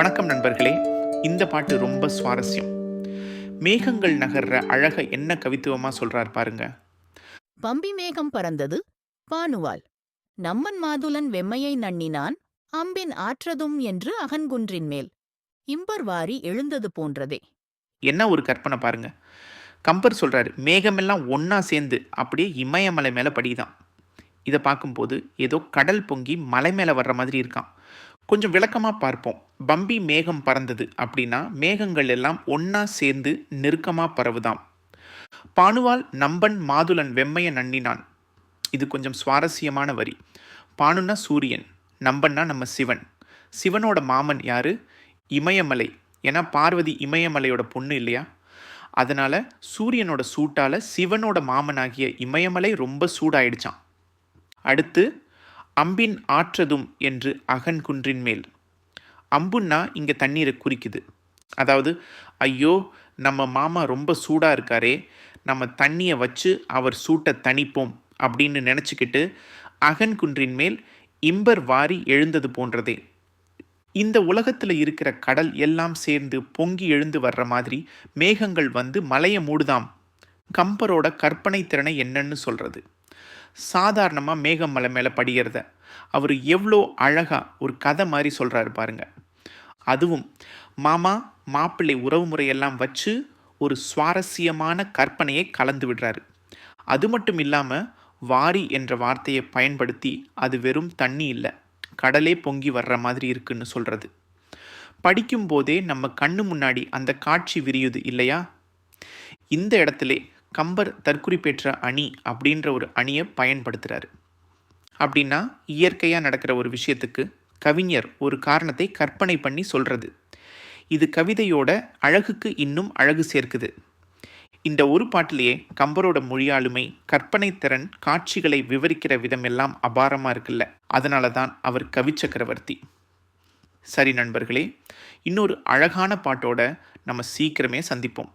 வணக்கம் நண்பர்களே. இந்த பாட்டு ரொம்ப சுவாரஸ்யம். மேகங்கள் நகர்ற அழக என்ன கவித்துவமா சொல்றார் பாருங்க. பம்பி மேகம் பறந்தது பானுவால். நம்மன் மாதுலன் வெம்மையை நண்ணினான் அம்பின் ஆற்றதும் என்று அகன்குன்றின் மேல். இம்பர்வாரி எழுந்தது போன்றதே. என்ன ஒரு கற்பனை பாருங்க. கம்பர் சொல்றாரு மேகமெல்லாம் ஒண்ணா சேர்ந்து அப்படியே இமயமலை மேல படிதான். இதை பார்க்கும்போது ஏதோ கடல் பொங்கி மலை மேல வர்ற மாதிரி இருக்கான். கொஞ்சம் விளக்கமாக பார்ப்போம். பம்பி மேகம் பறந்தது அப்படின்னா மேகங்கள் எல்லாம் ஒன்றா சேர்ந்து நெருக்கமாக பரவுதாம். பானுவால் நம்பன் மாதுளன் வெம்மைய நன்னினான். இது கொஞ்சம் சுவாரஸ்யமான வரி. பானுன்னா சூரியன் நம்பன்னா நம்ம சிவன். சிவனோட மாமன் யார்? இமயமலை. ஏன்னா பார்வதி இமயமலையோட பொண்ணு இல்லையா? அதனால் சூரியனோட சூட்டால் சிவனோட மாமனாகிய இமயமலை ரொம்ப சூடாயிடுச்சான் அடுத்து அம்பின் ஆற்றதும் என்று அகன் குன்றின் மேல். அம்புன்னா இங்கே தண்ணீரை குறிக்குது. அதாவது ஐயோ நம்ம மாமா ரொம்ப சூடாக இருக்காரே நம்ம தண்ணியை வச்சு அவர் சூட்டை தணிப்போம் அப்படின்னு நினச்சிக்கிட்டு அகன் குன்றின் மேல் இம்பர் வாரி எழுந்தது போன்றதே. இந்த உலகத்தில் இருக்கிற கடல் எல்லாம் சேர்ந்து பொங்கி எழுந்து வர்ற மாதிரி மேகங்கள் வந்து மலையை மூடுதாம். கம்பரோட கற்பனை திறனை என்னன்னு சொல்கிறது சாதாரணமாக மேகம் மலை மேலே படிகிறத அவர் எவ்வளோ அழகாக ஒரு கதை மாதிரி சொல்கிறாரு பாருங்க. அதுவும் மாமா மாப்பிள்ளை உறவு முறையெல்லாம் வச்சு ஒரு சுவாரஸ்யமான கற்பனையை கலந்து விடுறாரு. அது மட்டும் இல்லாமல் வாரி என்ற வார்த்தையை பயன்படுத்தி அது வெறும் தண்ணி இல்லை கடலே பொங்கி வர்ற மாதிரி இருக்குன்னு சொல்கிறது படிக்கும்போதே நம்ம கண்ணு முன்னாடி அந்த காட்சி விரியுது இல்லையா? இந்த இடத்துல கம்பர் தற்குறிப்பேற்ற அணி அப்படின்ற ஒரு அணியை பயன்படுத்துகிறாரு அப்படின்னா இயற்கையாக நடக்கிற ஒரு விஷயத்துக்கு கவிஞர் ஒரு காரணத்தை கற்பனை பண்ணி சொல்கிறது இது கவிதையோட அழகுக்கு இன்னும் அழகு சேர்க்குது. இந்த ஒரு பாட்டிலேயே கம்பரோட மொழியாளுமை கற்பனை திறன் காட்சிகளை விவரிக்கிற விதம் எல்லாம் அபாரமாக இருக்குல்ல. அதனால தான் அவர் கவிச்சக்கரவர்த்தி சரி நண்பர்களே இன்னொரு அழகான பாட்டோட நம்ம சீக்கிரமே சந்திப்போம்.